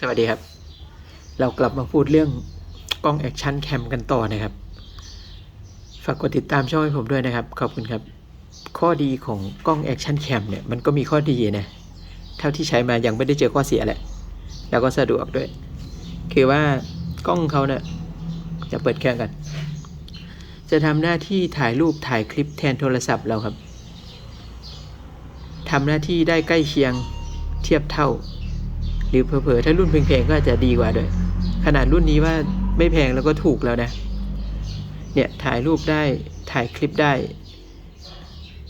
สวัสดีครับ เรากลับมาพูดเรื่องกล้องแอคชั่นแคมกันต่อนะครับ ฝากกดติดตามช่องให้ผมด้วยนะครับ ขอบคุณครับ ข้อดีของกล้องแอคชั่นแคมเนี่ยมันก็มีข้อดีนะ เท่าที่ใช้มายังไม่ได้เจอข้อเสียแหละ แล้วก็สะดวกด้วย คือว่ากล้องเขาเนี่ยจะเปิดเครื่องกัน จะทำหน้าที่ถ่ายรูปถ่ายคลิปแทนโทรศัพท์เราครับทำหน้าที่ได้ใกล้เคียงเทียบเท่า หรือเผลอๆถ้ารุ่นแพงๆก็อาจจะดีกว่าด้วย ขนาดรุ่นนี้ว่าไม่แพงแล้วก็ถูกแล้วนะ เนี่ยถ่ายรูปได้ถ่ายคลิปได้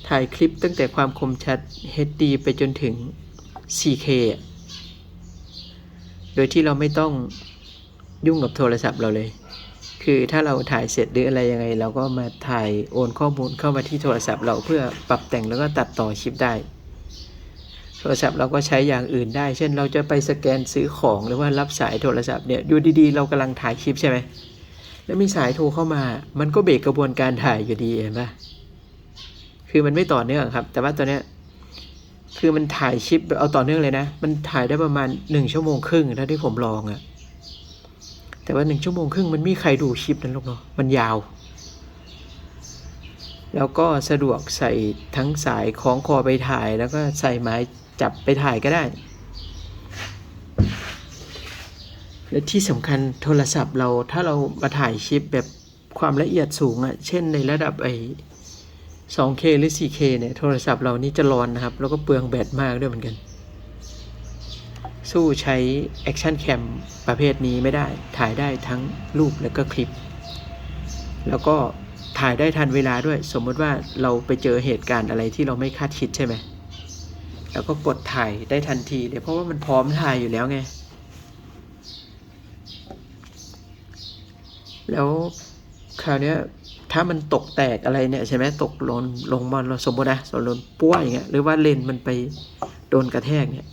ถ่ายคลิปตั้งแต่ความคมชัด HD ไปจนถึง 4K โดยที่เราไม่ต้องยุ่งกับโทรศัพท์เราเลย คือถ้าเราถ่ายเสร็จหรืออะไรยังไง เราก็มาถ่ายโอนข้อมูลเข้ามาที่โทรศัพท์เราเพื่อปรับแต่งแล้วก็ตัดต่อคลิปได้ โทรศัพท์เราก็ใช้อย่างอื่นได้ เช่นเราจะไปสแกนซื้อของหรือว่ารับสายโทรศัพท์เนี่ยอยู่ดีๆ เรากำลังถ่ายคลิปใช่ไหมแล้วมีสายโทรเข้ามา มันก็เบรกกระบวนการถ่ายอยู่ดีเห็นปะคือมันไม่ต่อเนื่องครับ แต่ว่าตัวเนี้ยคือมันถ่ายคลิปเอาต่อเนื่องเลยนะ มันถ่ายได้ประมาณหนึ่งชั่วโมงครึ่งเท่าที่ผมลองอะแต่ว่าหนึ่งชั่วโมงครึ่งมันมีใครดูคลิปนั้นหรอกเนาะมันยาว แล้วก็สะดวกใส่ทั้งสายคล้องคอไปถ่าย แล้วก็ใส่ไม้จับไปถ่ายก็ได้ และที่สำคัญโทรศัพท์เราถ้าเรามาถ่ายคลิปแบบความละเอียดสูงอะเช่นในระดับไอ้ 2K หรือ 4K เนี่ย โทรศัพท์เรานี่จะร้อนนะครับ แล้วก็เปลืองแบตมากด้วยเหมือนกัน สู้ใช้ Action Cam ประเภทนี้ไม่ได้ ถ่ายได้ทั้งรูปแล้วก็คลิป แล้วก็ ถ่ายได้ทันเวลาด้วย สมมติว่าเราไปเจอเหตุการณ์อะไรที่เราไม่คาดคิดใช่ไหมแล้วก็กดถ่ายได้ทันทีเลยเพราะว่ามันพร้อมถ่ายอยู่แล้วไง แล้วคราวนี้ถ้ามันตกแตกอะไรเนี่ยใช่ไหมตกล่นลงมาสมมตินะสมมติป้วอย่างเงี้ยหรือว่าเลนมันไปโดนกระแทกเนี่ย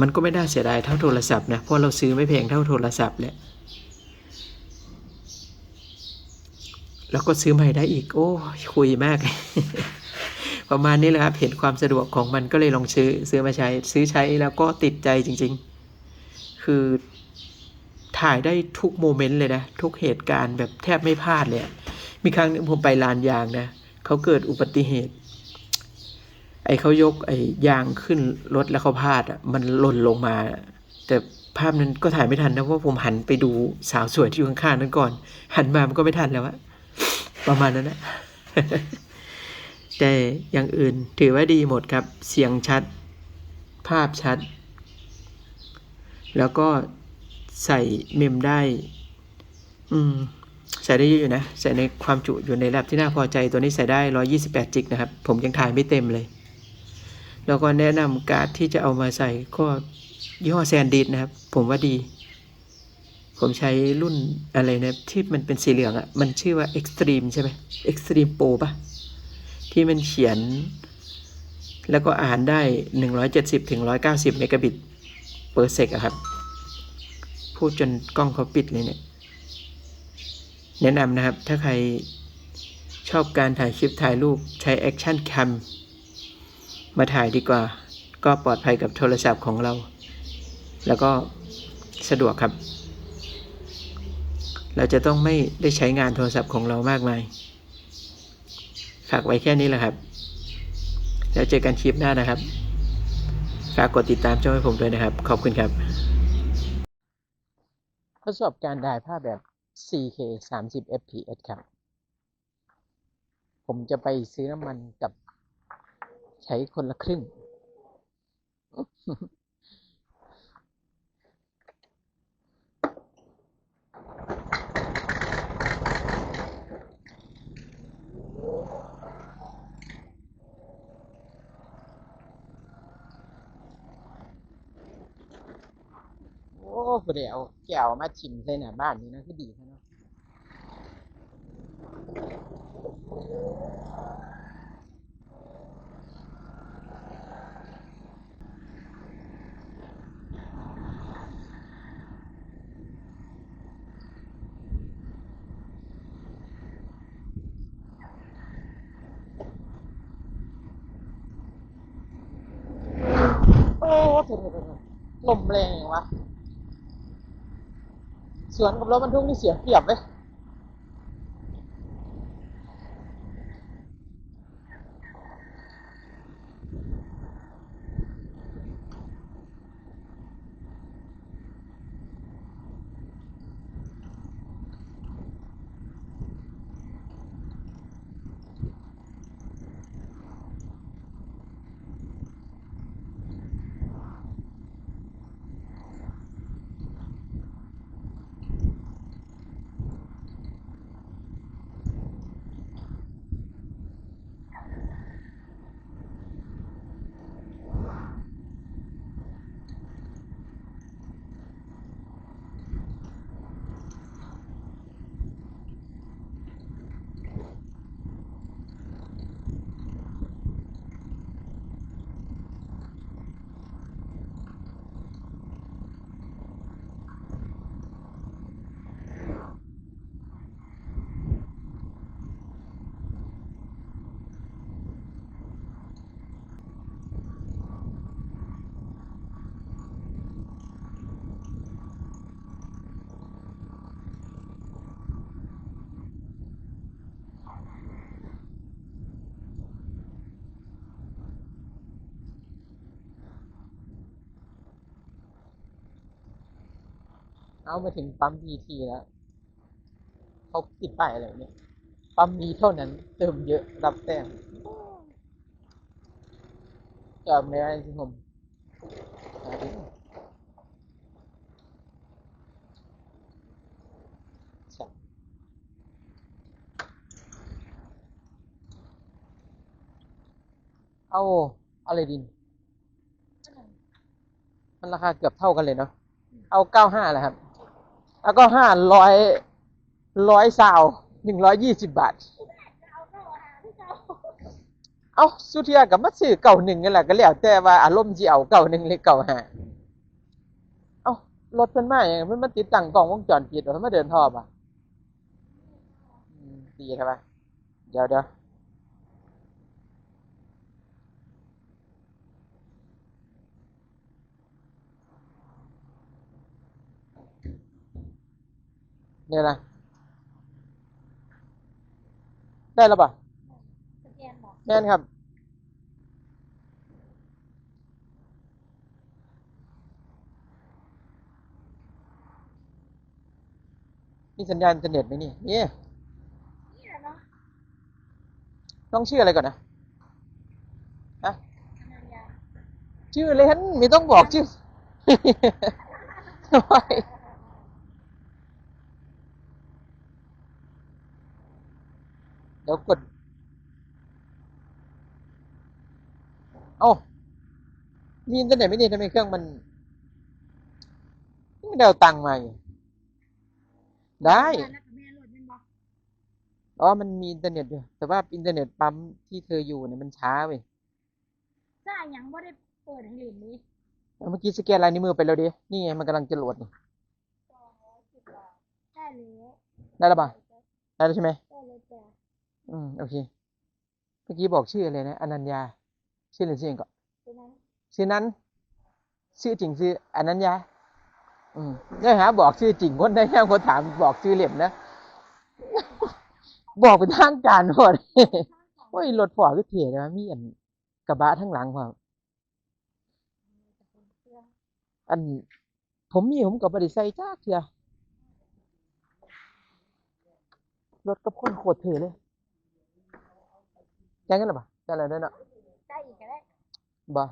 มันก็ไม่น่าเสียดายเท่าโทรศัพท์นะเพราะเราซื้อไม่แพงเท่าโทรศัพท์แหละ แล้วก็ซื้อใหม่ได้อีก โอ้คุยมาก ประมาณนี้แหละครับ เห็นความสะดวกของมันก็เลยลองซื้อซื้อมาใช้ ซื้อใช้แล้วก็ติดใจจริง ๆ คือถ่ายได้ทุกโมเมนต์เลยนะ ทุกเหตุการณ์แบบแทบไม่พลาดเลย มีครั้งหนึงผมไปลานยางนะเขาเกิดอุบัติเหตุ ไอ้เขายกไอ้ยางขึ้นรถแล้วเขาพลาดอะมันหล่นลงมา แต่ภาพนั้นก็ถ่ายไม่ทันนะเพราะผมหันไปดูสาวสวยที่อยู่ข้างๆนั้นก่อน หันมามันก็ไม่ทันแล้วอะ ประมาณนั้นนะแต่อย่างอื่นถือว่าดีหมดครับ เสียงชัด ภาพชัด แล้วก็ใส่เมมได้ อืม ใส่ได้เยอะอยู่นะ ใส่ในความจุอยู่ในระดับที่น่าพอใจตัวนี้ใส่ได้ 128 จิกนะครับ ผมยังถ่ายไม่เต็มเลย แล้วก็แนะนำการ์ดที่จะเอามาใส่ก็ยี่ห้อแซนดิสนะครับ ผมว่าดี ผมใช้รุ่นอะไรนะ ที่มันเป็นสีเหลืองอะ่ะ มันชื่อว่า Extreme ใช่ไหม Extreme Pro ปะที่มันเขียน แล้วก็อ่านได้ 170ถึง190 เมกะบิตเปอร์เซกอะครับ พูดจนกล้องเขาปิดเลยเนี่ย แนะนำนะครับ ถ้าใครชอบการถ่ายคลิปถ่ายรูปใช้ Action Cam มาถ่ายดีกว่า ก็ปลอดภัยกับโทรศัพท์ของเรา แล้วก็สะดวกครับ เราจะต้องไม่ได้ใช้งานโทรศัพท์ของเรามากมาย ฝากไว้แค่นี้แหละครับ แล้วเจอกันคลิปหน้านะครับ ฝากกดติดตามช่องให้ผมด้วยนะครับ ขอบคุณครับ ทดสอบการถ่ายภาพแบบ 4K 30 fps ครับ ผมจะไปซื้อน้ำมันกับใช้คนละครึ่ง โอ้บ่ได้เอาแก้วมาชิมใส่หน้าบ้านนี่นะคือดีแท้เนาะโอ้โถๆๆลมแรงวะ สวนกับรถบรรทุกนี่เสียเปรียบเลย เอามาถึงปั๊มพีทีแล้วเขาติดป้ายอะไรเนี่ย ปั๊มมีเท่านั้น เติมเยอะรับแต้มจำไม่ได้สิผมหาดิใช่เอาอะไรดิน มันราคาเกือบเท่ากันเลยเนาะ เอาเก้าห้าแหละครับ แล้วก็ห้าร้อยร้อยซาวหนึ่งร้อยยี่สิบบาท เอาสุเทียกับมาซื้อเก่าหนึ่งกันแหละก็แล้วแต่ว่าอารมณ์สิเอาเก่าหนึ่งหรือเก่าห้าเอารถเพิ่นมาอย่างเพิ่นมาติดตั้งกล้องวงจรปิดเพิ่นมาเดินทอบอะดีครับป่ะเดี๋ยวเดี๋ยว เนี่ยนะ ได้แล้วป่ะสแกนบอกแม่นครับมีสัญญาณอินเทอร์เน็ตไหมนี่นี่นี่แหละเนาะต้องชื่ออะไรก่อนนะฮะอนัญญาชื่อเล่นไม่ต้องบอกชื่อ ทำไมเดี๋ยวกด เอ้ามีอินเทอร์เน็ตไหม่นี่ทำไมเครื่องมันไม่ได้เอาตังค์มาอยู่ได้แล้วกับแม่รถแม่นบอกอ๋อมันมีอินเทอร์เน็ตอยู่แต่ว่าอินเทอร์เน็ตปั๊มที่เธออยู่เนี่ยมันช้าเว้ยจ้ายังบ่ได้เปิดให้เล่นเลยเอาเมื่อกี้สแกนลายนิ้วมือไปแล้วดิ นี่ไงมันกำลังจะโหลดนี่สองร้อยสิบบาทได้เลยได้แล้วป่ะได้แล้วใช่ไหมได้เลยแต่ อืม โอเค เมื่อกี้บอกชื่ออะไรนะ อนัญญา ชื่อเล่นชื่อเองก่อนตัวนั้นชื่อนั้น ชื่อจริงชื่ออนัญญา อืมได้หาบอกชื่อจริงคนได้แค่คนถามบอกชื่อเหลี่ยมนะ บอกเป็นทางการหมดโอ้ยรถพอก็เถียนะมีอันกระบะทั้งหลังพร้อมเครื่องอัน ผมมีผมกับบริใส่จ้าเถื่อรถกับคนโคตรเท่เลยแจ้งกันหรือเปล่าแจ้งอะไรด้วย เนาะได้อีกก็ได้บ่